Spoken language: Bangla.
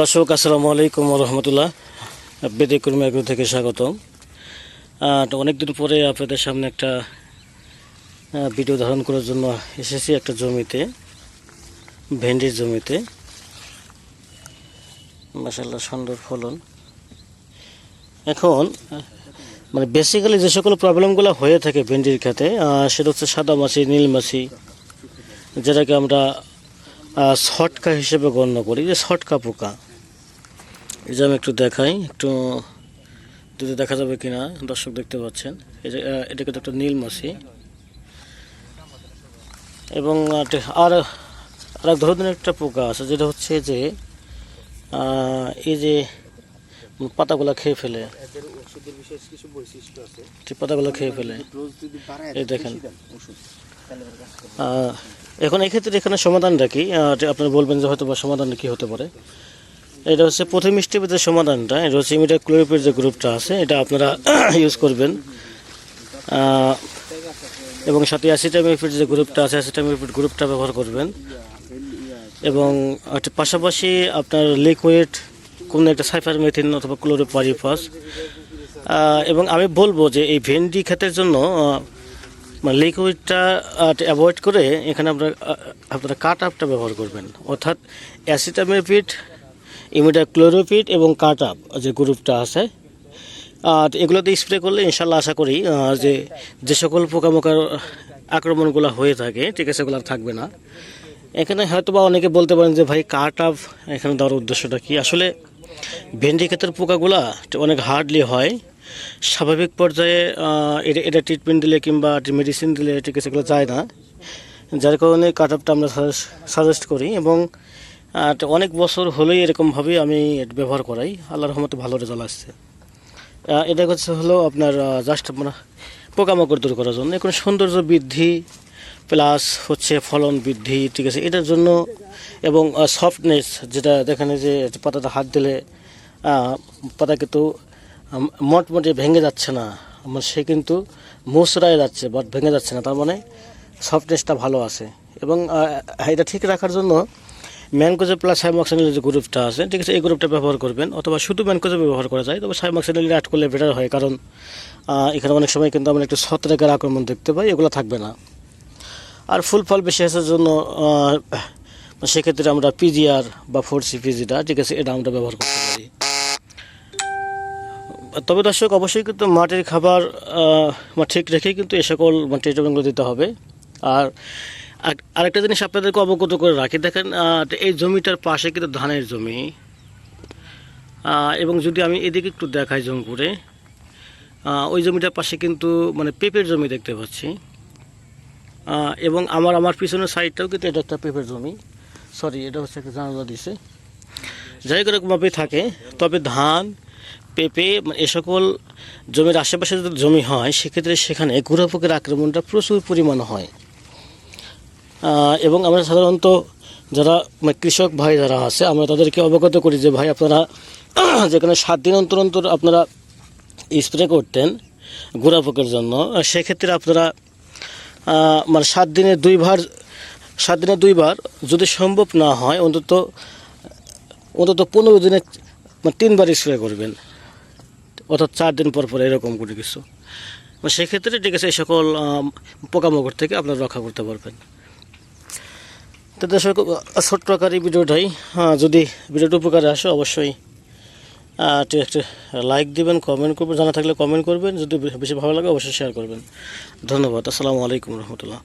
দর্শক, আসসালামু আলাইকুম রহমতুল্লাহ। বেদে কর্মী আগ্রহ থেকে স্বাগতম। তো অনেকদিন পরে আপনাদের সামনে একটা ভিডিও ধারণ করার জন্য এসেছি একটা জমিতে, ভেন্ডির জমিতে। মাসাল্লাহ সুন্দর ফলন। এখন মানে বেসিক্যালি যে সকল প্রবলেমগুলো হয়ে থাকে ভেন্ডির খেতে সেটা হচ্ছে সাদা মাছি, নীল মাছি, যেটাকে আমরা ছটকা হিসেবে গণ্য করি যে ছটকা পোকা। এই যে আমি একটু দেখাই একটু যদি দেখা যাবে কিনা দর্শক দেখতে পাচ্ছেন এই যে এটা কিন্তু একটা নীল মাছি এবং আর আর এক ধরনের একটা পোকা আছে যেটা হচ্ছে যে এই যে পাতাগুলো খেয়ে ফেলে। পাতাগুলো খেয়ে ফেলে। এই দেখেন। এখন এক্ষেত্রে এখানে সমাধানটা কি? আপনারা বলবেন যে হয়তো বা সমাধানটা কী হতে পারে। এটা হচ্ছে প্রথম স্টেপের সমাধানটা, এটা হচ্ছে ইমিডিয়া ক্লোরোপের যে গ্রুপটা আছে, এটা আপনারা ইউজ করবেন। এবং সাথে অ্যাসিটামিফিড যে গ্রুপটা আছে অ্যাসিটামিফিড গ্রুপটা ব্যবহার করবেন। এবং একটা পাশাপাশি আপনার লিকুইড কোনো একটা সাইফার মেথিন অথবা ক্লোরোপারিফাস এবং আমি বলব যে এই ভেন্ডি ক্ষেতের জন্য মানে লিকুইডটা অ্যাভয়েড করে এখানে আপনারা আপনারা কাট আপটা ব্যবহার করবেন। অর্থাৎ অ্যাসিটামিপিড ইমিডা ক্লোরোপিড এবং কাট আপ যে গ্রুপটা আছে, আর এগুলোতে স্প্রে করলে ইনশাল্লাহ আশা করি যে যে সকল পোকামাকড় আক্রমণগুলো হয়ে থাকে, ঠিক আছে আর থাকবে না। এখানে হয়তো বা অনেকে বলতে পারেন যে, ভাই কাট আপ এখানে দেওয়ার উদ্দেশ্যটা কি? আসলে ভেন্ডি ক্ষেতের পোকাগুলা অনেক হার্ডলি হয়। স্বাভাবিক পর্যায়ে এটা এটা ট্রিটমেন্ট দিলে কিংবা মেডিসিন দিলে আছে সেগুলো যায় না। যার কারণে কাট আপটা আমরা সাজেস্ট করি এবং অনেক বছর হলেই এরকমভাবেই আমি এটা ব্যবহার করাই। আল্লাহ রহমতে ভালো রেজাল্ট আসছে। এটা হচ্ছে হলো আপনার জাস্ট মানে পোকামাকড় দূর করার জন্য। এখন সৌন্দর্য বৃদ্ধি প্লাস হচ্ছে ফলন বৃদ্ধি, ঠিক আছে, এটার জন্য এবং সফটনেস যেটা দেখেন যে পাতাটা হাত দিলে পাতা কিন্তু মটমটে ভেঙে যাচ্ছে না। মানে সে কিন্তু মুসরায় যাচ্ছে, বাট ভেঙে যাচ্ছে না। তার মানে সফটনেসটা ভালো আছে। এবং এটা ঠিক রাখার জন্য ম্যানকোজে প্লাস সাইমক্সানিল যে গ্রুপটা আছে, ঠিক আছে, এই গ্রুপটা ব্যবহার করবেন। অথবা শুধু ম্যানকোজে ব্যবহার করা যায়, তবে সাইমক্সানিল অ্যাড করলে বেটার হয়। কারণ এখানে অনেক সময় কিন্তু আমরা একটু ছত্রাকের আক্রমণ দেখতে পাই, এগুলো থাকবে না। আর ফুল ফল বেশি আসার জন্য সেক্ষেত্রে আমরা পিজিআর বা ফোর সি পিজিটা ঠিক আছে, এটা আমরা ব্যবহার করতে পারি। তবে দর্শক, অবশ্যই কিন্তু মাটির খাবার ঠিক রেখেই কিন্তু এ সকল ট্রিটমেন্টগুলো দিতে হবে। আর আর- আরেকটা জিনিস আপনাদেরকে অবগত করে রাখি, দেখেন এই জমিটার পাশে কিন্তু ধানের জমি। এবং যদি আমি এদিকে একটু দেখাই জুম করে ওই জমিটার পাশে কিন্তু মানে পেঁপের জমি দেখতে পাচ্ছি। এবং আমার আমার পিছনের সাইডটাও কিন্তু এটা একটা পেঁপের জমি। সরি এটা হচ্ছে একটা জানালা দিছে। যাই করে থাকে, তবে ধান পেঁপে মানে এ সকল জমির আশেপাশে যদি জমি হয়, সেক্ষেত্রে সেখানে গুড়াপোকের আক্রমণটা প্রচুর পরিমাণ হয়। এবং আমরা সাধারণত যারা মানে কৃষক ভাই যারা আছে, আমরা তাদেরকে অবগত করি যে, ভাই, আপনারা যেখানে সাত দিন অন্তর অন্তর আপনারা স্প্রে করতেন গুড়াপোকের জন্য, সেক্ষেত্রে আপনারা মানে সাত দিনে দুইবার, সাত দিনে দুইবার যদি সম্ভব না হয়, অন্তত অন্তত পনেরো দিনে মানে তিনবার স্প্রে করবেন। অর্থাৎ চার দিন পর পর এরকম করে কিছু। সেক্ষেত্রে ঠিক আছে এই সকল পোকামাকড় থেকে আপনারা রক্ষা করতে পারবেন। তো দর্শক ছোট্ট আকার এই ভিডিওটাই হ্যাঁ, যদি ভিডিওটা উপকারে আসে অবশ্যই একটু লাইক দিবেন কমেন্ট করবেন জানা থাকলে কমেন্ট করবেন। যদি বেশি ভালো লাগে অবশ্যই শেয়ার করবেন। ধন্যবাদ আসসালামু আলাইকুম রহমতুল্লাহ।